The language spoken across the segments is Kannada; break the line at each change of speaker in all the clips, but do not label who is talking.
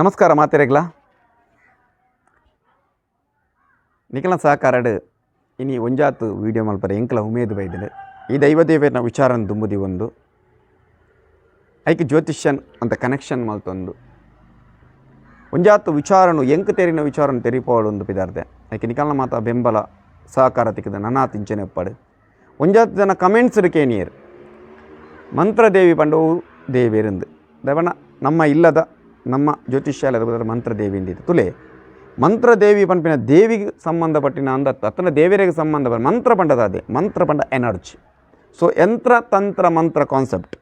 ನಮಸ್ಕಾರ, ಮಾತೇರೆಗ್ಲಾ. ನಿಖಲ ಸಹಕಾರಡ್ ಇನಿ ಒಂಜಾತು ವೀಡಿಯೋ ಮಲ್ಪರೆ, ಎಂಕಲ ಉಮೇದು ಬೈದಿನ ಈ ದೈವದೇವನ ವಿಚಾರನ ದುಂಬುದಿ ಒಂದು. ಐಕೆ ಜ್ಯೋತಿಷ್ಯನ್ ಅಂತ ಕನೆಕ್ಷನ್ ಮಲ್ತೊಂದು. ಒಂಜಾತು ವಿಚಾರನು, ಎಂಕ ತೆರಿನ ವಿಚಾರನು ತೆರಿಪೋಡು ಒಂದು ಪಿದಾರ್ದೆ. ಐಕೆ ನಿಖಲ ಮಾತ ಬೆಂಬಲ ಸಹಕಾರ ತಿಕ್ಕದ, ನನ್ನಾ ತಿಂಚನೆ ಎಪ್ಪಡು ಒಂಜಾತು ಜನ ಕಮೆಂಟ್ಸ್ ಕೇನಿಯರ್. ಮಂತ್ರದೇವಿ ಪಂಡವು ದೇವಿರಂದು ದವನ, ನಮ್ಮ ಇಲ್ಲದ ನಮ್ಮ ಜ್ಯೋತಿಷ್ಯಾಲಯದ ಬದಲು ಮಂತ್ರದೇವಿ ಇಂದಿತ್ತು ತುಲೆ, ಮಂತ್ರದೇವಿ ಪಂಪಿನ ದೇವಿಗೆ ಸಂಬಂಧಪಟ್ಟಿನ ಅಂದ ಅತ್ತನ ದೇವರಿಗೆ ಸಂಬಂಧ ಮಂತ್ರ ಪಂಡದ ಅದೇ, ಮಂತ್ರ ಪಂಡ ಎನರ್ಜಿ. ಸೊ ಯಂತ್ರ, ತಂತ್ರ, ಮಂತ್ರ ಕಾನ್ಸೆಪ್ಟ್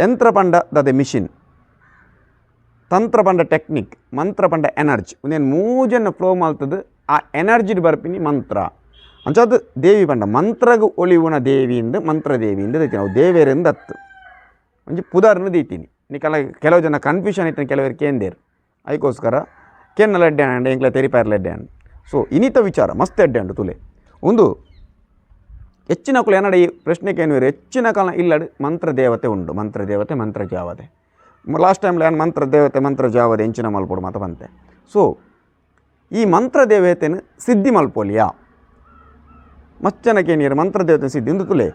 ಯಂತ್ರ ಪಂಡ ದದೆ ಮಿಷಿನ್ ತಂತ್ರ ಪಂಡ ಟೆಕ್ನಿಕ್ ಮಂತ್ರ ಪಂಡ ಎನರ್ಜಿ ಒಂದೇನು ಮೂಜನ್ನು ಫ್ಲೋ ಮಾಡ್ತದೆ, ಆ ಎನರ್ಜಿಡ್ ಬರ್ಪಿನಿ ಮಂತ್ರ. ಅಂಚಾದ ದೇವಿ ಪಂಡ, ಮಂತ್ರಗ ಒಳಿವುನ ದೇವಿಯಿಂದ ಮಂತ್ರದೇವಿಯಿಂದ ದೈತಿ ನಾವು ದೇವೇರಿಂದ ಹತ್ತು ಒಂಜಿ ಪುದರ್ನು ದೀತೀನಿ ನಿಕಲ ಕೆಲವು ಜನ ಕನ್ಫ್ಯೂಷನ್ ಇತ್ತು ಕೆಲವರು ಕೇಂದೇರು ಅದಕ್ಕೋಸ್ಕರ ಕೆನ್ನಲ ಎಡ್ಡೆ ಅಂಡ್ ಎಂಕ್ಲ ತೆರಿಪಾರ್ಲ ಎಡ್ಡೆ ಅಂಡ್. ಸೊ ಇನಿತ ವಿಚಾರ, ಮಸ್ತ್ ಎಡ್ಡೆ ಅಂಡು ತುಲೆ. ಒಂದು, ಹೆಚ್ಚಿನ ಕುಲ ಏನಡ ಈ ಪ್ರಶ್ನೆಗೆ ಏನು ಹೆಚ್ಚಿನ ಕಾಲ ಇಲ್ಲಡು ಮಂತ್ರ ದೇವತೆ ಉಂಡು. ಮಂತ್ರ ದೇವತೆ ಮಂತ್ರ ಜಾವತೆ ಲಾಸ್ಟ್ ಟೈಮ್ ಏನು ಮಂತ್ರ ದೇವತೆ ಮಂತ್ರ ಜಾವದೆ ಹೆಂಚಿನ ಮಲ್ಪೊಡು ಮಾತ ಬಂತೆ. ಸೊ ಈ ಮಂತ್ರ ದೇವತೆನ ಸಿದ್ಧಿ ಮಲ್ಪೋಲಿಯಾ ಮಚ್ಚನಕ್ಕೆ ನೀರು ಮಂತ್ರ ದೇವತೆ ಸಿದ್ಧಿ ಒಂದು ತುಲೆ.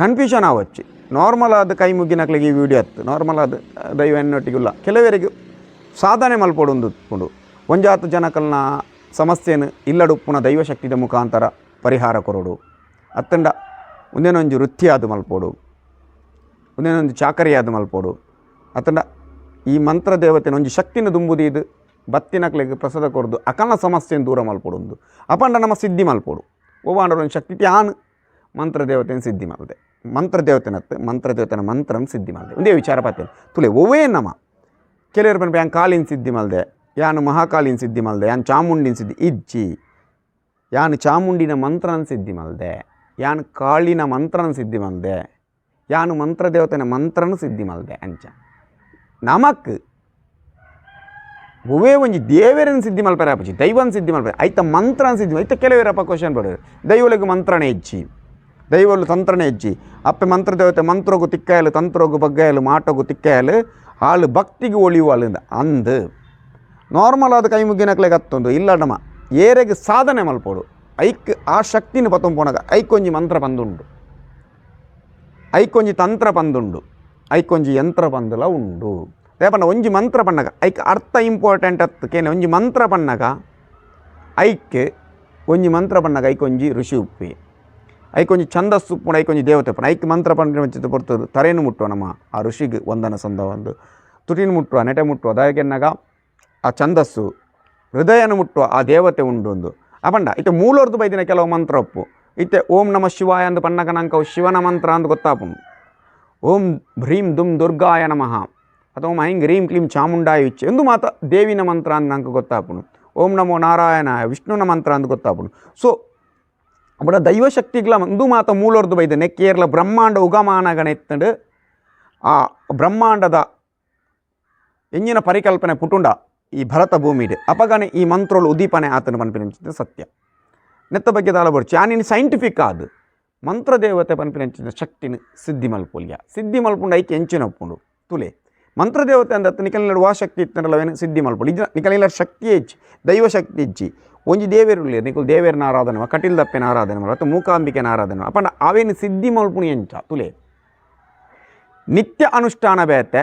ಕನ್ಫ್ಯೂಷನ್ ಆವಚ್ಚಿ. ನಾರ್ಮಲ್ ಆದ ಕೈ ಮುಗ್ಗಿನಕ್ಲಿಗೆ ಈ ವಿಡಿಯೋ ಹತ್ತು ನಾರ್ಮಲ್ ಆದ ದೈವ ಎನ್ನೊಟ್ಟಿಗಿಲ್ಲ ಕೆಲವರಿಗೆ ಸಾಧನೆ ಮಲ್ಪಡು ಒಂದು ಉತ್ಕೊಂಡು ಒಂಜಾತು ಜನಕಲ್ನ ಸಮಸ್ಯೆನು ಇಲ್ಲಡುಪ್ಪುನ ದೈವಶಕ್ತಿದ ಮುಖಾಂತರ ಪರಿಹಾರ ಕೊರಡು. ಅತ್ತಂಡ ಒಂದೇನೊಂಜು ವೃತ್ತಿಯಾದ ಮಲ್ಪೋಡು. ಒಂದೇನೊಂದು ಆದ ಮಲ್ಪೋಡು. ಅತ್ತಂಡ ಈ ಮಂತ್ರ ದೇವತೆನ ಒಂದು ಶಕ್ತಿನ ದುಂಬುದಿ ಇದು ಬತ್ತಿನಕ್ಲೆಗ್ ಪ್ರಸಾದ ಕೊರದು ಅಕಲ್ನ ಸಮಸ್ಯೆಯನ್ನು ದೂರ ಮಲ್ಪೊಡು ಅಪಂಡ ನಮ್ಮ ಸಿದ್ಧಿ ಮಲ್ಪೋಡು. ಓವಾಂಡರ ಒಂದು ಶಕ್ತಿ ಯಾನ್ ಮಂತ್ರ ದೇವತೆನ ಸಿದ್ಧಿ ಮಂತ್ರ ಮಂತ್ರದೇವತೆನ ಮಂತ್ರ ದೇವತೆನ ಮಂತ್ರನ ಸಿದ್ಧಿ ಮಲ್ದೆ ಒಂದೇ ವಿಚಾರ ಪಾತೇನೆ ತುಲೆ ಓವೇ ನಮ. ಕೆಲವರು ಬಂದು ಯಾನ್ ಕಾಲಿನ ಸಿದ್ಧಿ ಮಲ್ದೆ, ಯಾನು ಮಹಾಕಾಲಿನ ಸಿದ್ಧಿ ಮಲ್ದೆ, ಯಾನ್ ಚಾಮುಂಡಿನ ಸಿದ್ಧಿ ಇಜ್ಜಿ. ಯಾನು ಚಾಮುಂಡಿನ ಮಂತ್ರನ ಸಿದ್ಧಿ ಮಲ್ದೆ, ಯಾನ್ ಕಾಳಿನ ಮಂತ್ರನ ಸಿದ್ಧಿ ಮಲ್ದೆ, ಯಾನು ಮಂತ್ರ ದೇವತೆನ ಮಂತ್ರನ ಸಿದ್ಧಿ ಮಲ್ದೆ ಅಂಚ. ನಮಕ್ ಒವೇ ಒಂಜಿ ದೇವರನ್ನ ಸಿದ್ಧಿ ಮಲ್ಪರೆ ಅಪ್ಪಚ್ಚಿ ದೈವನ ಸಿದ್ಧಿ ಮಲ್ಪರೆ. ಐತ ಮಂತ್ರನ ಸಿದ್ಧಿ ಐತ ಕೆಲವೇರಪ್ಪ ಕ್ವಶನ್ ಪಡೋರು. ದೈವಲಿಗೆ ಮಂತ್ರನೇ ಹೆಚ್ಚಿ ದೈವಲು ತಂತ್ರನೇ ಹೆಜ್ಜಿ. ಅಪ್ಪೆ ಮಂತ್ರ ದೇವತೆ ಮಂತ್ರೋಗು ತಿಕ್ಕಾಯಲು, ತಂತ್ರೋಗು ಬಗ್ಗಾಯಲು, ಮಾಟೋಗು ತಿಕ್ಕಾಯಲು ಹಾಳು ಭಕ್ತಿಗೆ ಒಳಿಯುವ ಅಲ್ಲಿಂದ ಅಂದು. ನಾರ್ಮಲ್ ಆದ ಕೈ ಮುಗ್ಗಿನಕ್ಲೆ ಕತ್ತೊಂದು ಇಲ್ಲ ನಮ್ಮ ಏರೆಗೆ ಸಾಧನೆ ಮಲ್ಪೋಡು. ಐಕ್, ಆ ಶಕ್ತಿನ ಪತಂ ಪೋನಾಗ ಐಕೊಂಜಿ ಮಂತ್ರ ಪಂದುಂಡು ಐಕೊಂಜಿ ತಂತ್ರ ಪಂದುಂಡು ಐಕೊಂಜಿ ಯಂತ್ರ ಪಂದುಲ ಉಂಡು. ರೇಪಣ್ಣ ಒಂಜಿ ಮಂತ್ರ ಪನ್ನಗ ಐಕ್, ಅರ್ಥ ಇಂಪಾರ್ಟೆಂಟ್ ಅತ್ತಕೇನೆ ಒಂಜಿ ಮಂತ್ರ ಪನ್ನಗ ಐಕ್, ಒಂಜಿ ಮಂತ್ರ ಪನ್ನಗ ಐಕೊಂಜಿ ಋಷಿ ಉಪ್ಪಿ. ಐಕೊಂಜಿ ಛಂದಸ್ಸು ಉಪ್ಪುಂಡು ಐಕೊಂಜಿ ದೇವತೆ ಪಣ ಐಕ್ ಮಂತ್ರ ಪಂಡ ಮೆಚ್ಚಿದ ಪೊರ್ತರು ತರೇನು ಮುಟ್ಟುವ ನಮ್ಮ ಆ ಋಷಿಗೆ ವಂದನ ಸಂದ ಒಂದು ತುಟಿನ ಮುಟ್ಟುವ ನೆಟೆ ಮುಟ್ಟುವ ಅದಾಗೆನ್ನಾಗ ಆ ಛಂದಸ್ಸು ಹೃದಯನ ಮುಟ್ಟುವ ಆ ದೇವತೆ ಉಂಡು ಒಂದು ಅಪಂಡ ಇತ್ತೆ ಮೂಲೋರ್ದು ಬೈದಿನ ಕೆಲವು ಮಂತ್ರ ಒಪ್ಪು ಇತ್ತೆ ಓಂ ನಮ ಶಿವಾಯ ಅಂದು ಪನ್ನಗ ನಂಕವು ಶಿವನ ಮಂತ್ರ ಅಂದು ಗೊತ್ತಾಪುಂಡು ಓಂ ಭ್ರೀಂ ದುಮ್ ದುರ್ಗಾಯ ನಮಃ ಅಥವಾ ಓಂ ಐಂ ಗ್ರೀಂ ಕ್ಲೀಂ ಚಾಮುಂಡಾಯ ಇಚ್ಛೆ ಎಂದು ಮಾತ ದೇವಿನ ಮಂತ್ರ ಅಂತ ನಂಗೆ ಗೊತ್ತಾಪುಣು ಓಂ ನಮೋ ನಾರಾಯಣ ವಿಷ್ಣುನ ಮಂತ್ರ ಅಂತ ಗೊತ್ತಾಪುಣು ಸೊ ಅಬಡ ದೈವಶಕ್ತಿಗಳ ಒಂದು ಮಾತ ಮೂಲೋರ್ದು ಬೈದೆ ಕೇರಳ ಬ್ರಹ್ಮಾಂಡ ಉಗಮಾನಗಣ ಎತ್ತಂಡು ಆ ಬ್ರಹ್ಮಾಂಡದ ಎಂಜಿನ ಪರಿಕಲ್ಪನೆ ಪುಟುಂಡ ಈ ಭರತ ಭೂಮಿಡ್ ಅಪಗನೆ ಈ ಮಂತ್ರೋಳು ಉದೀಪನೆ ಆತನ ಪನ್ಪಿನ ಸತ್ಯ ನೆತ್ತ ಬಗ್ಗೆ ದಾಲ ಬರ್ಚಿ ಆನಿನ ಸೈಂಟಿಫಿಕ್ ಆದು ಮಂತ್ರದೇವತೆ ಪನ್ಪಿನ ಶಕ್ತಿನ ಸಿದ್ಧಿ ಮಲ್ಪುಲ್ಯ ಸಿದ್ಧಿ ಮಲ್ಪುಂಡು ಐಕೆ ಎಂಚಿನ ಒಪ್ಪುಂಡು ತುಲೆ ಮಂತ್ರ ದೇವತೆ ಅಂದ ನಿಕಲಿನ ವಾ ಶಕ್ತಿ ಇತ್ತನಲ್ಲವೇನು ಸಿದ್ಧಿ ಮಲ್ಪುಂಡು ಇದು ನಿಕಲಿನ ಶಕ್ತಿ ಹೆಚ್ಚು, ದೈವ ಶಕ್ತಿ ಇಜ್ಜಿ ಒಂಜಿ ದೇವೇರುಳ್ಳಿ ನಿಕುಲು ದೇವೇರನ ಆರಾಧನೆ ಮಾ, ಕಟಿಲ್ ದಪ್ಪೆನ ಆರಾಧನೆ ಮಾಡ ಅಥವಾ ಮೂಕಾಂಬಿಕೆನ ಆರಾಧನೆ ಅಪ್ಪ ಅವೇನು ಸಿದ್ಧಿ ಮಲ್ಪುಣಿ ಎಂಚ, ತುಲೆ? ನಿತ್ಯ ಅನುಷ್ಠಾನ ಬೇತೆ,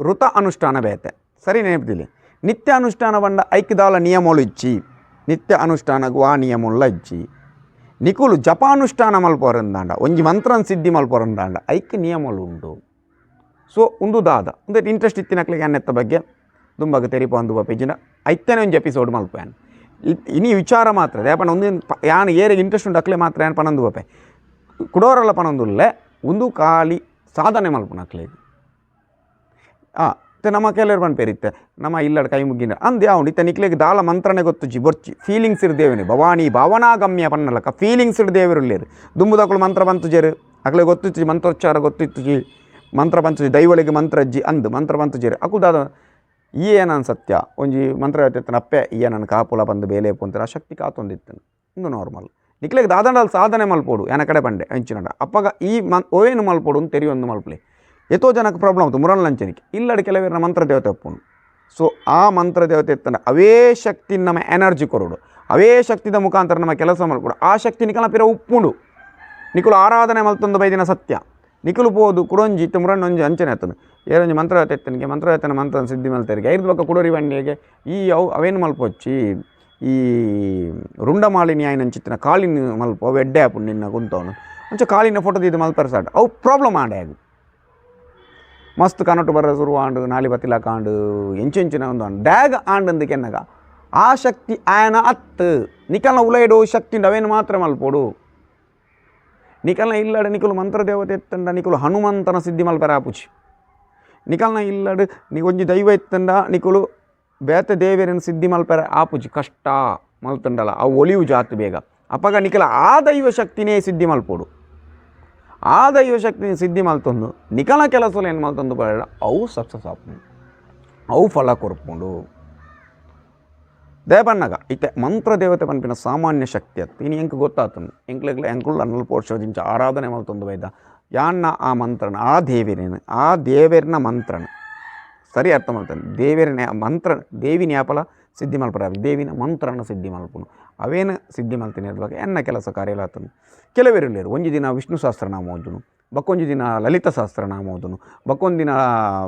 ಋತ ಅನುಷ್ಠಾನ ಬೇತೆ. ಸರಿ ನೆನಪಿದಿಲ್ಲ ನಿತ್ಯ ಅನುಷ್ಠಾನ ಬಂಡ ಐಕ್ಯದಾಲ ನಿಯಮಗಳು ಇಚ್ಚಿ, ನಿತ್ಯ ಅನುಷ್ಠಾನಗೂ ಆ ನಿಯಮುಲ್ಲ ಇಚ್ಚಿ. ನಿಕುಲು ಜಪಾನುಷ್ಠಾನ ಮಲ್ಪೋರಂದಾಂಡ ಒಂಜಿ ಮಂತ್ರನ ಸಿದ್ಧಿ ಮಲ್ಪೋರಂದಾಂಡ ಐಕ್ಯ ನಿಯಮಗಳು ಉಂಡು. ಸೊ ಉಂದು ದಾದ ಒಂದು ಇಂಟ್ರೆಸ್ಟ್ ಇತ್ತಿನಕ್ಲಿಗೆ ಅನ್ನೆತ್ತ ಬಗ್ಗೆ ದುಂಬಾಗ ತೆರಿಪ ಒಂದು ಪೇಜಿನ ಐತ್ತೇನೆ ಒಂದು ಎಪಿಸೋಡ್ ಮಲ್ಪೇನ್ ಇನಿ ವಿಚಾರ ಮಾತ್ರ ಯಾಪನ ಒಂದು ಯಾನ ಏರಿಗೆ ಇಂಟ್ರೆಸ್ಟ್ ಉಂಡು ಅಕ್ಲೆ ಮಾತ್ರ ಏನು ಪನೊಂದು ಬಪೆ ಕುಡೋರಲ್ಲ ಪನೊಂದುಲ್ಲೆ ಒಂದು ಖಾಲಿ ಸಾಧನೆ ಮಲ್ಪನಕ್ಲೆ ಆ ಹಾಂ ನಮ್ಮ ಕೆಲವರು ಪನ್ಪೇರಿತ್ತೆ ನಮ್ಮ ಇಲ್ಲಡ ಕೈ ಮುಗ್ಗಿನ ಅಂದ್ ಯಾವ ಇತ್ತ ನಿಕ್ಲೆಗೆ ದಾಲ ಮಂತ್ರನೆ ಗೊತ್ತುಜಿ ಬೊರ್ಚಿ ಫೀಲಿಂಗ್ಸ್ ಇರ್ದೇವೇನೆ ಭವಾನಿ ಭಾವನಾಗಮ್ಯ ಪನ್ನಲಕ ಫೀಲಿಂಗ್ಸ್ ಇರ್ದೇವಿರುಳ್ಳೇರು ದುಂಬುದಕ್ಕಳು ಮಂತ್ರ ಬಂತು ಜೇರು ಅಕ್ಲೆ ಗೊತ್ತಿತ್ತು ಮಂತ್ರೋಚ್ಚಾರ ಗೊತ್ತಿತ್ತು ಮಂತ್ರ ಪಂಚಜಿ ದೈವಳಿಗೆ ಮಂತ್ರ ಅಜ್ಜಿ ಅಂದು, ಮಂತ್ರ ಪಂಚಜೇರು ಅಕುದಾದ ಈ ಏನನ್ ಸತ್ಯ? ಒಂಜಿ ಮಂತ್ರ ಹೇಳ್ತಿರ್ತಾನೆ, ಅಪ್ಪೆ ಈ ನನ್ನ ಕಾಪುಲ ಬಂದು ಬೇಲೆ ಪೊಂತಾರೆ ಆ ಶಕ್ತಿ ಕಾತೊಂದಿತ್ತನು ಇಂದು ನಾರ್ಮಲ್ ನಿಕ್ಲೆಗೆ ದಾದಂಡಲ್ಲಿ ಸಾಧನೆ ಮಲ್ಪೋಡು ಏನ ಕಡೆ ಬಂಡೆ ಅಂಚಿನಡ ಅಪ್ಪಗ ಈ ಮನ್ ಓವೇನು ಮಲ್ಪೋಡು ಅಂತ ತೆರಿ ಒಂದು ಮಲ್ಪಲೆ. ಎತೋ ಜನಕ್ಕೆ ಪ್ರಾಬ್ಲಮ್ ಆಯ್ತು ಮುರಲ್ ಲಂಚನಿಕೆ. ಇಲ್ಲಡ ಕೆಲವೇರ ಮಂತ್ರ ದೇವತೆ ಒಪ್ಪನು ಸೊ, ಆ ಮಂತ್ರ ದೇವತೆ ತನ್ನ ಅವೇ ಶಕ್ತಿ ನಮ್ಮ ಎನರ್ಜಿ ಕೊರೋಡು. ಅವೇ ಶಕ್ತಿದ ಮುಖಾಂತರ ನಮ್ಮ ಕೆಲಸ ಮಾಡ್ಕೊಡು ಆ ಶಕ್ತಿ ನಿಕಲ ಪಿರ ಉಪ್ಪುಂಡು. ನಿಕುಲು ಆರಾಧನೆ ಮಲ್ತೊಂದು ಬೈದಿನ ಸತ್ಯ. ನಿಕುಲು ಪೋದು ಕುಡೊಂಜಿ ಒಂಜಿ ಅಂಚನೆ ಆತನು ಏರೊಂಜಿ ಮಂತ್ರ ಎತ್ತನಿಗೆ ಮಂತ್ರ ಎತ್ತನ ಮಂತ್ರ ಸಿದ್ಧಿ ಮಲ್ತರಿಗೆ ಐದು ಬಕ್ಕ ಕುಡೋರಿ ಬಂಡಿಗೆ ಈ ಅವು ಅವೇನು ಮಲ್ಪೊಚ್ಚಿ? ಈ ರುಂಡಮಾಲಿನಿ ಆಯ್ನಂಚಿತ್ತಿನ ಕಾಲಿನ ಮಲ್ಪ, ಅವು ಎಡ್ಡೆ ಆಪು ನಿನ್ನ ಕುಂತವನು. ಅಂಚ ಕಾಲಿನ ಫೋಟೋ ಇದು ಮಲ್ಪರ ಸಾಟ್ ಅವು ಪ್ರಾಬ್ಲಮ್ ಆಡೆ ಆಗು. ಮಸ್ತ್ ಕನಟು ಬರ ಆಂಡು, ನಾಲಿ ಬತ್ತಿಲ ಕಾಂಡು ಎಂಚೆಂಚಿನ ಒಂದು ಆಂಡು. ಡ್ಯಾಗ್ ಆಂಡು ಕೆನ್ನಗ. ಆ ಶಕ್ತಿ ಆಯನ ಅತ್ತು. ನಿಕಲ್ನ ಉಲೈಡು ಶಕ್ತಿ ಅವೇನು ಮಾತ್ರ ಮಲ್ಪೋಡು? ನಿಕಲ್ನ ಇಲ್ಲಡೆ ನಿಕುಲು ಮಂತ್ರ ದೇವತೆ ಎತ್ತಂಡ ನಿಕುಲು ಹನುಮಂತನ ಸಿದ್ಧಿ ಮಲ್ಪರ ಆಪುಚಿ ನಿಕಲ್ನ ಇಲ್ಲಡು ನಿ ಒಂಜಿ ದೈವ ಎತ್ತಂಡ ನಿಕುಲು ಬೇತೆ ದೇವೇರನ ಸಿದ್ಧಿ ಮಲ್ಪರ ಆಪುಜಿ ಕಷ್ಟ ಮಲ್ತಂಡಲ್ಲ ಆ ಒಲಿವ್ ಜಾತು ಬೇಗ ಅಪ್ಪಗ ನಿಕಲ ಆ ದೈವ ಶಕ್ತಿನೇ ಸಿದ್ಧಿ ಮಲ್ಪೋಡು ಆ ದೈವ ಶಕ್ತಿ ಸಿದ್ಧಿ ಮಲ್ತೊಂದು ನಿಕಲ ಕೆಲಸಲು ಏನು ಮಲ್ತೊಂದು ಬೇಡ ಅವು ಸಕ್ಸಸ್ ಆಪುಂಡು ಅವು ಫಲ ಕೊರ್ಪುಂಡು ದೇವಣ್ಣಗ ಇತ್ತೆ ಮಂತ್ರ ದೇವತೆ ಪನ್ಪಿನ ಸಾಮಾನ್ಯ ಶಕ್ತಿ ಅತ್ತು ಇನ್ನು ಎಂಕ್ ಗೊತ್ತಾತನು ಎಂಕ್ಲೆಗ್ಲ ಎಂಕುಳ್ಳ ಅನ್ನಲ್ ಪೋಷದಿಂಚ ಆರಾಧನೆ ಮಲ್ತೊಂದು ವೈದ ಯಾನ್ನ ಆ ಮಂತ್ರನ, ಆ ದೇವಿರೇನು ಆ ದೇವೇರಿನ ಮಂತ್ರನ. ಸರಿ ಅರ್ಥ ಮಾಡ್ತಾನೆ. ದೇವೇರಿನ ಮಂತ್ರ, ದೇವಿನ ಯಾಪಲ? ಸಿದ್ಧಿ ಮಲ್ಪರ. ದೇವಿನ ಮಂತ್ರನ ಸಿದ್ಧಿ ಮಲ್ಪನು. ಅವೇನು ಸಿದ್ಧಿ ಮಲ್ತೀನಿ ಬಗ್ಗೆ ಎನ್ನ ಕೆಲಸ ಕಾರ್ಯಲಾತನು ಕೆಲವೇರಿಲ್ಲೇರು ಒಂಜಿ ದಿನ ವಿಷ್ಣು ಸಹಸ್ರನಾಮ ಓದುನು ಬಕ್ಕೊಂಜಿ ದಿನ ಲಲಿತ ಸಹಸ್ರನಾಮ ಓದುನು ಬಕ್ಕೊಂದು ದಿನ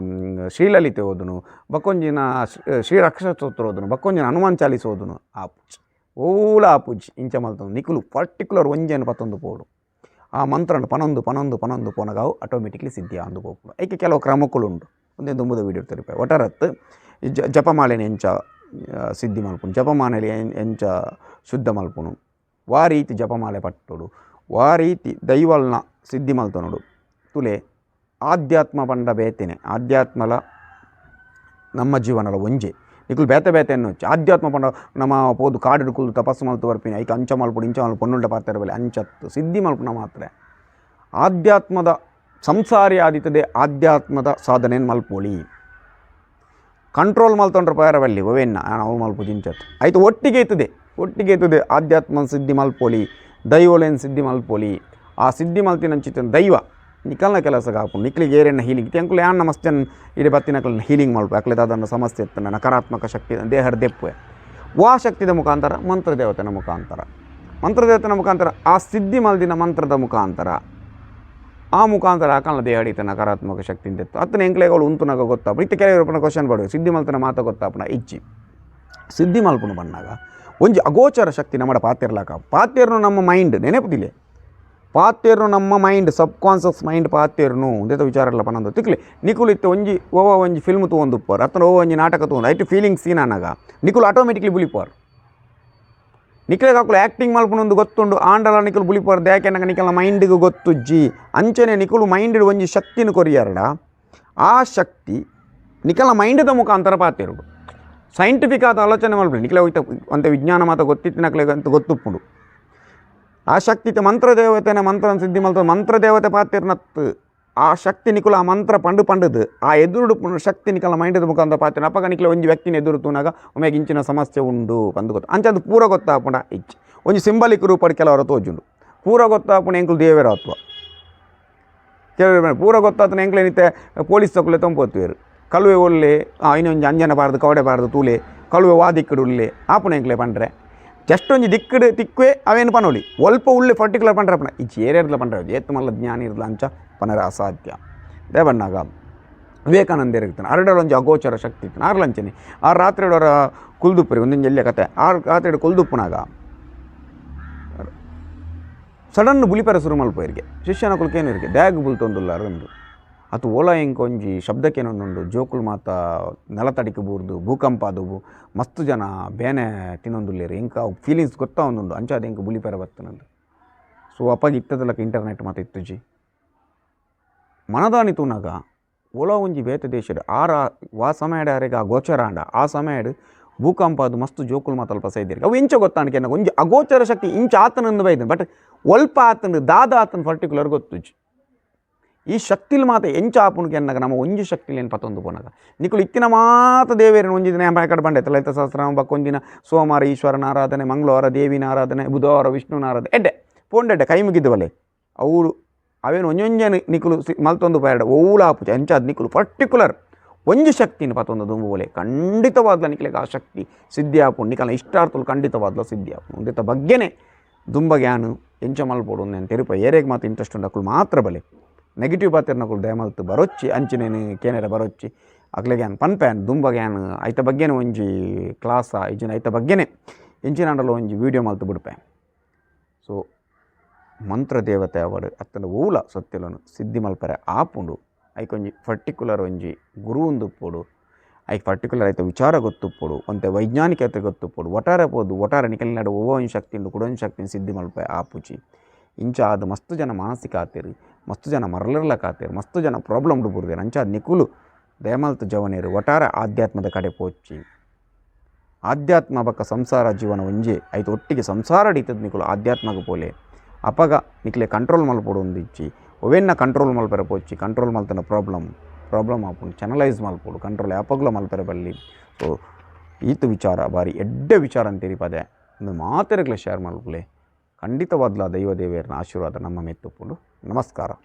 ಮ್, ಶ್ರೀಲಲಿತೆ ಓದುನು ಬಕ್ಕೊಂಜಿ ದಿನ ಶ್ರೀ- ಶ್ರೀ ರಕ್ಷಸ್ತೋತ್ರ ಓದುನು ಬಕ್ಕೊಂಜಿ ದಿನ ಹನುಮಾನ್ ಚಾಲೀಸ್ ಓದುನು ಆಪುಜ್ ಓಲ ಆಪುಜ್ ಇಂಚ ಮಲ್ತನು ನಿಕುಲು ಪರ್ಟಿಕ್ಯುಲರ್ ಒಂಜೇನು ಪತ್ತೊಂದು ಪೋಡು ಆ ಮಂತ್ರನ ಪನೊಂದು ಪನೊಂದು ಪನೊಂದು ಪೋನಗಾವು ಆಟೋಮೆಟಿಕ್ಲಿ ಸಿದ್ಧಿ ಅಂದು ಪೋಪುಡು ಐಕೆ ಕೆಲವು ಕ್ರಮಕ್ಕುಲುಂಡು ಒಂದೇ ದುಂಬುದ ವೀಡಿಯೋ ತರಿಪೆ ಒಟರತ್ತು ಈ ಜ ಜಪಮಾಲೆನ ಎಂಚ ಆ, ಸಿದ್ಧಿ ಮಲ್ಪುನು ಜಪಮಾಲೆಲಿ ಎಂ- ಎಂಚ ಶುದ್ಧ ಮಲ್ಪುನು ವಾ ರೀತಿ ಜಪಮಾಲೆ ಪಟ್ಟುಡು ವಾ ರೀತಿ ದೈವಲ್ನ ಸಿದ್ಧಿ ಮಲ್ತನೋಡು ತುಲೆ, ಆಧ್ಯಾತ್ಮ ಪಂಡ ಬೇತೆನೆ. ಆಧ್ಯಾತ್ಮಲ ನಮ್ಮ ಜೀವನಲ ಒಂಜೆ. ನಿಕುಲು ಬೇತೆ ಬೇತೆ ಅನ್ನೊಚ್ಚು ಆಧ್ಯಾತ್ಮ ಪಂಡ ನಮ್ಮ ಪೋದು ಕಾಡು ಕುಲ್ದು ತಪಸ್ಸು ಮಲ್ತು ಬರ್ಪಿನಿ. ಐಕ ಅಂಚ ಮಲ್ಪುಡು, ಇಂಚ ಮಲ್ಪು ಪೊನ್ನುಂಡ ಪಾತ್ರ ಬೆಲೆ ಅಂಚತ್ತು. ಸಿದ್ಧಿ ಮಲ್ಪುನ ಮಾತ್ರ. ಆಧ್ಯಾತ್ಮದ ಸಂಸಾರಿ ಆದಿತದೆ ಆಧ್ಯಾತ್ಮದ ಸಾಧನೆ ಮಲ್ಪೊಳಿ. ಕಂಟ್ರೋಲ್ ಮಲ್ತೊಂಡ್ರೆ ಪಯರವಲ್ಲಿ, ಒವೆನ್ನ ನಾವು ಮಲ್ಪ ಜಿಂಚತ್ ಆಯಿತು, ಒಟ್ಟಿಗೆ ಇತ್ತದೆ ಒಟ್ಟಿಗೆ ಇತ್ತದೆ ಆಧ್ಯಾತ್ಮ ಸಿದ್ಧಿ ಮಲ್ಪೊಲಿ ದೈವಲೇನು ಸಿದ್ಧಿ ಮಲ್ಪೊಲಿ. ಆ ಸಿದ್ಧಿ ಮಲ್ತಿನಂಚಿತ ದೈವ ನಿಕಲ್ನ ಕೆಲಸ ಕಾಪು ನಿಕ್ಲಿಗೆ ಏರೆಣ್ಣ ಹೀಲಿಂಗ್. ತೆಂಕುಲು ಯಾನ್ ನಮಸ್ತೇನು ಇಡೀ ಬತ್ತಿನಕಲ್ನ ಹೀಲಿಂಗ್ ಮಲ್ಪ ಯಾಕಲೆ ಅದನ್ನು ಸಮಸ್ಯೆ ಇರ್ತನೆ ನಕಾರಾತ್ಮಕ ಶಕ್ತಿ ದೇಹದ ದೆಪ್ಪೆ ವಾ ಶಕ್ತಿದ ಮುಖಾಂತರ ಮಂತ್ರ ದೇವತೆನ ಮುಖಾಂತರ. ಮಂತ್ರ ದೇವತೆನ ಮುಖಾಂತರ ಆ ಸಿದ್ಧಿ ಮಲ್ದಿನ ಮಂತ್ರದ ಮುಖಾಂತರ. ಆ ಮುಖಾಂತರ ಆಕಲ್ನ ದೇಹ ಹಿಡಿತ ನಕಾರಾತ್ಮಕ ಶಕ್ತಿ ಇತ್ತು. ಅತ್ತನ ಎಂಕ್ಲೆಗಳು ಉಂತುನಾಗ ಗೊತ್ತಾಪ ಇತ್ತು ಕೆಲವರು ಕ್ವಶನ್ ಬಡ ಸಿದ್ಧಿ ಮಲ್ತನ ಮಾತ ಗೊತ್ತಾಪನ ಇಚ್ಚಿ ಸಿದ್ಧಿ ಮಲ್ಪನು ಬಂದಾಗ ಒಂಜಿ ಅಗೋಚರ ಶಕ್ತಿ ನಮ್ಮ ಪಾತಿರ್ಲಾಕ ಪಾತೆರ್ನು ನಮ್ಮ ಮೈಂಡ್ ನೆನಪುದಿಲೆ ಪಾತೆರ್ನು ನಮ್ಮ ಮೈಂಡ್ ಸಬ್ ಕಾನ್ಷಿಯಸ್ ಮೈಂಡ್ ಪಾತೆರ್ನು ವಿಚಾರ ಇಲ್ಲ ಪನಂದು. ತಿಕ್ಲಿ ನಿಕುಲು ಇತ್ತು ಒಂಜಿ ಓವ ಒಂಜಿ ಫಿಲ್ಮ್ ತಗೊಂಡು ಉಪ್ಪರ್ ಅತ್ತನ ಓವ ಒಂಜಿ ನಾಟಕ ತೊಗೊಂಡು ಐಟು ಫೀಲಿಂಗ್ ಸೀನ್ ಅನ್ನಾಗ. ನಿಕುಲು ಆಟೋಮೆಟಿಕ್ಲಿ ಬುಲಿಪಾರ್ ನಿಖಿಲ್ ಕಾಕುಲು ಆ್ಯಕ್ಟಿಂಗ್ ಮಲ್ಪನೊಂದು ಗೊತ್ತುಂಡು. ಆಂಡಲ ನಿಖಲ್ ಬುಲಿಪಾರ್ದು ನಂಗೆ ನಿಕಲ ಮೈಂಡಿಗೆ ಗೊತ್ತುಜ್ಜಿ ಅಂಚನೆ ನಿಖಲು ಮೈಂಡ್ ಒಂಜಿ ಶಕ್ತಿನ ಕೊರಿಯಾರಡ. ಆ ಶಕ್ತಿ ನಿಖಲ ಮೈಂಡದ ಮುಖಾಂತರ ಪಾತಿರುಡು ಸೈಂಟಿಫಿಕ್ ಆದ ಆಲೋಚನೆ ಮಾಡಬೇಡಿ. ನಿಕ್ಲೆ ಹೋಯ್ತ ಅಂತ ವಿಜ್ಞಾನ ಮಾತ ಗೊತ್ತಿತ್ತು ನಕ್ಲೆಗೆ ಅಂತ ಗೊತ್ತುಪ್ಪುಡು ಆ ಶಕ್ತಿ ಮಂತ್ರ ದೇವತೆನ ಮಂತ್ರ ಸಿದ್ಧಿ ಮಲ್ತ ಮಂತ್ರ ದೇವತೆ ಪಾತಿರ್ನತ್ತು ಆ ಶಕ್ತಿ ನಿಕುಲ ಆ ಮಂತ್ರ ಪಂಡು ಪಂಡದು. ಆ ಎದುರುಡು ಶಕ್ತಿ ನಿಕಲ ಮೈಂಡದ ಮುಖಾಂತರ ಪಾತ್ರ. ಅಪ್ಪಗ ನಿಖಲ ಒಂಜಿ ವ್ಯಕ್ತಿನ ಎದುರು ತೂನಾಗ ಒಮ್ಮೆಗೆ ಇಂಚಿನ ಸಮಸ್ಯೆ ಉಂಡು ಬಂದು ಗೊತ್ತು. ಅಂಚ ಅದು ಪೂರ ಗೊತ್ತಾಪುಂಡ ಇಚ್ಚಿ. ಒಂಜಿ ಸಿಂಬಲಿಕ್ ರೂಪಡ್ ಕೆಲವರ ತೋಜುಂಡು. ಪೂರ ಗೊತ್ತಾಪುಣ ಎಂಕುಲು ದೇವೇರ ಆತ್ವ ಕೆಲವರು ಪೂರ ಗೊತ್ತಾತನ ಎಂಕ್ಲೇನಿತ್ತೆ ಪೊಲೀಸ್ ತಗೊಳ್ಳೆ ತೊಂಪೊತ್ತುವೇರು ಕಳುವೆ ಒಳ್ಳೆ ಇನ್ನೊಂದು ಅಂಜನ ಬಾರದು ಕವಡೆ ಬಾರದು ತೂಲೆ ಕಳುವೆ ವಾದಿಕ್ಕಡು ಉಳ್ಳೆ ಆಪುಣ ಎಂಕ್ಲೆ ಪಂಡ್ರೆ. ಜಸ್ಟ್ ಒಂಜಿ ದಿಕ್ಕಡು ತಿಕ್ಕುವೆ, ಅವೇನು ಪನೋಲಿ? ಒಲ್ಪ ಉಳ್ಳೆ ಪರ್ಟಿಕ್ಯುಲರ್ ಪಂಡ್ರೆ ಪಣ ಈ ಚೇರಿರ್ಲ ಪಂಡ್ರೆ ಏತ್ ಮಲ್ಲ ಜ್ಞಾನ ಇರಲ್ಲ ಅಂಚ ಪನರ ಅಸಾಧ್ಯ. ದೇವಣ್ಣಾಗ ವಿವೇಕಾನಂದ ಇರ್ತಾನೆ. ಒಂಜಿ ಅಗೋಚರ ಶಕ್ತಿ ಇತ್ತು ಆರ್ಲಂಚನೆ. ಆ ರಾತ್ರಿ ಅವರ ಕುಲ್ದುಪ್ಪರಿ, ಒಂದೊಂದು ಎಲ್ಲೆ ಕತೆ. ಆ ರಾತ್ರಿ ಕುಲ್ದುಪ್ಪನಾಗ ಸಡನ್ ಬುಲಿಪರ ಶುರು ಮಲ್ಪೋರಿಗೆ ಶಿಷ್ಯನ ಕುಲ್ಕೇನು ಇರಿಗೆ ದ್ಯಾಗ್ ಬುಲ್ತೊಂದುಲ್ಲ ಅರಂದು ಅದು ಓಲ ಎಂಕೊಂಜಿ ಶಬ್ದಕ್ಕೇನೊಂದುಂಡು ಜೋಕುಲು ಮಾತ ನೆಲತಡಿಕೆ ಬೂರ್ದು, ಭೂಕಂಪ ಆದುವು ಮಸ್ತ್ ಜನ ಬೇನೆ ತಿನ್ನೊಂದುಲ್ಲೇರು ಎಂಕ ಫೀಲಿಂಗ್ಸ್ ಗೊತ್ತಾ ಒಂದುಂಡು ಅಂಚಾದ ಎಂಕ ಬುಲಿಪೆರ ಬರ್ತನಂದು ಸೊ ಅಪ್ಪಾಗ ಇತ್ತದಲ್ಲಕ ಇಂಟರ್ನೆಟ್ ಮಾತ ಇತ್ತುಜಿ ಮನದಾನಿ ತೂನಾಗ ಓಲಾ ಒಂಜಿ ಬೇತೆ ದೇಶಡ್ ಆರ, ವಾ ಸಮಯಡಾರೆಗ ಆ ಗೋಚರ ಆಂಡ ಆ ಸಮಯಡ್ ಭೂಕಂಪ ಅದು ಮಸ್ತ್ ಜೋಕುಲು ಮಾತಲ್ಪ ಸೈದಿರಿ ಅವು ಇಂಚ ನನಗೆ ಒಂಜಿ ಅಗೋಚರ ಶಕ್ತಿ ಇಂಚ ಆತನಂದು ಬೈದ್. ಬಟ್ ಒಲ್ಪ ಆತನ ದಾದ ಆತನ ಪರ್ಟಿಕ್ಯುಲರ್ ಗೊತ್ತುಜಿ ಈ ಶಕ್ತಿಲ್ ಮಾತ ಎಂಚ ಆಪುಣಿಗೆ ಎನ್ನಗ ನಮ್ಮ ಒಂಜಿ ಶಕ್ತಿಲಿ ಏನು ಪತ್ತೊಂದು ಪೋನಗ. ನಿಕುಲು ಇತ್ತಿನ ಮಾತ ದೇವೇರಿನ ಒಂಜಿ ದಿನ ಎಂಬ ಕಡೆ ಬಂಡೆ ಲಲಿತ ಸಹಸ್ರನಾಮ ಬಕ್ಕೊಂದಿನ ಸೋಮವಾರ ಈಶ್ವರನ ಆರಾಧನೆ ಮಂಗಳವಾರ ದೇವಿನ ಆರಾಧನೆ ಬುಧವಾರ ವಿಷ್ಣುನ ಆರಾಧನೆ ಎಡ್ಡೆ ಪೋಂಡೆಡ್ಡೆ ಕೈ ಮುಗಿದ್ದವಲೆ ಅವರು ಅವೇನು ಒಂಜೊಂಜೆ ನಿಕುಲು ಮಲ್ತೊಂದು ಪೇರಡ ಓವುಲ ಆಪುಜ. ಎಂಚಾದ ನಿಕುಲು ಪರ್ಟಿಕ್ಯುಲರ್ ಒಂಜಿ ಶಕ್ತಿನ ಪತ್ತೊಂದು ದುಂಬುವಲೆ ಖಂಡಿತವಾದ್ಲ ನಿಕ್ಲೆಗೆ ಆ ಶಕ್ತಿ ಸಿದ್ಧಿ ಆಪುಂಡು ನಿಕಲ್ನ ಇಷ್ಟಾರ್ಥಲು ಖಂಡಿತವಾದ್ಲ ಸಿದ್ಧಿ ಆಪುಂಡು ಉಂದಿತ್ತ ಬಗ್ಗೆನೇ ದುಂಬ ಗ್ಯಾನು ಎಂಚ ಮಲ್ಪೋಡು. ಅಂತ ತಿರುಪ ಏರೆಗೆ ಮಾತು ಇಂಟ್ರೆಸ್ಟ್ ಉಂಡು. ಅಕ್ಕಳು ಮಾತ್ರ ಬಲೆ. ನೆಗೆಟಿವ್ ಪಾತಿರ್ನಕುಲು ದಯಮಲ್ತು ಬರೊಚ್ಚಿ ಅಂಚಿನೇನು ಕೇನೆರ ಬರೊಚ್ಚಿ ಅಕ್ಲೆ ಗ್ಯಾನ್ ಪನ್ಪ್ಯಾನ್ ದುಂಬ ಗ್ಯಾನ್ ಐತ ಬಗ್ಗೆನೇ ಒಂಜಿ ಕ್ಲಾಸ ಇಜ್ಜಿನ ಐತ ಬಗ್ಗೆನೇ ಎಂಚಿನಾಂಡಲ ಒಂಜಿ ವಿಡಿಯೋ ಮಲ್ತು ಬಿಡ್ಪೆ ಸೊ ಮಂತ್ರ ದೇವತೆ ಅವಡು ಅತ್ತನ ಊಲ ಸೊತ್ತಿಲನು ಸಿದ್ಧಿ ಮಲ್ಪರೆ ಆಪುಂಡು ಐಕೊಂಜಿ ಪರ್ಟಿಕ್ಯುಲರ್ ಒಂಜಿ ಗುರು ಉಂದುಪ್ಪುಡು ಐಕ್ ಪರ್ಟಿಕ್ಯುಲರ್ ಐತ ವಿಚಾರ ಗೊತ್ತುಪ್ಪುಡು ಒಂತೆ ವೈಜ್ಞಾನಿಕತೆ ಗೊತ್ತುಪ್ಪುಡು ಒಟ್ಟಾರೆ ಪೋದು ಒಟ್ಟಾರೆ ನಿಕಲ್ನಾಡು ಓವೋ ಒಂದು ಶಕ್ತಿ ಉಂಡು ಕುಡೊಂದು ಶಕ್ತಿನ ಸಿದ್ಧಿ ಮಲ್ಪೆ ಆಪುಜಿ ಇಂಚ ಅದು ಮಸ್ತ್ ಜನ ಮಾನಸಿಕ ಆತೇರಿ ಮಸ್ತ್ ಜನ ಮರಲಿರ್ಲಕ ಆತೇರು, ಮಸ್ತ್ ಜನ ಪ್ರಾಬ್ಲಮ್ ಬುರ್ದೇರು ಅಂಚ ಅದ್ ನಿಕುಲು ದಯಮಲ್ತು, ಜವನೇರು ಒಟ್ಟಾರೆ ಆಧ್ಯಾತ್ಮದ ಕಡೆ ಪೋಚಿ. ಆಧ್ಯಾತ್ಮ ಬಕ್ಕ ಸಂಸಾರ ಜೀವನ ಒಂಜೆ, ಐತು ಒಟ್ಟಿಗೆ ಸಂಸಾರ ಅಡೀತದ ನಿಕುಲು ಆಧ್ಯಾತ್ಮಗ ಪೋಲೆ. ಅಪಗ ನಿಕ್ಲೆ ಕಂಟ್ರೋಲ್ ಮಲ್ಪೊಡು ಒಂದಿಚ್ಚಿ. ಒವೆನ್ನ ಕಂಟ್ರೋಲ್ ಮಲ್ಪರೆ ಪೋಚಿ ಕಂಟ್ರೋಲ್ ಮಲ್ತನ ಪ್ರಾಬ್ಲಮ್ ಪ್ರಾಬ್ಲಮ್ ಆಪುಂಡು ಚನಲೈಸ್ ಮಲ್ಪೊಡು ಕಂಟ್ರೋಲ್ ಯಾಪಗ್ಲ ಮಲ್ಪರೆ ಬಲ್ಲಿ. ಸೊ, ಈತು ವಿಚಾರ ಬಾರಿ ಎಡ್ಡೆ ವಿಚಾರ ಅಂತೀರಿ ಪದೇ. ಒಂದು ಮಾತೆರೆಗ್ಲೆ ಶೇರ್ ಮಲ್ಪುಲೆ ಖಂಡಿತವಾದ್ಲ ದೈವ ದೇವಿಯರನ್ನ ಆಶೀರ್ವಾದ ನಮ್ಮ ಮೆತ್ತುಪ್ಪುಂಡು నమస్కారం.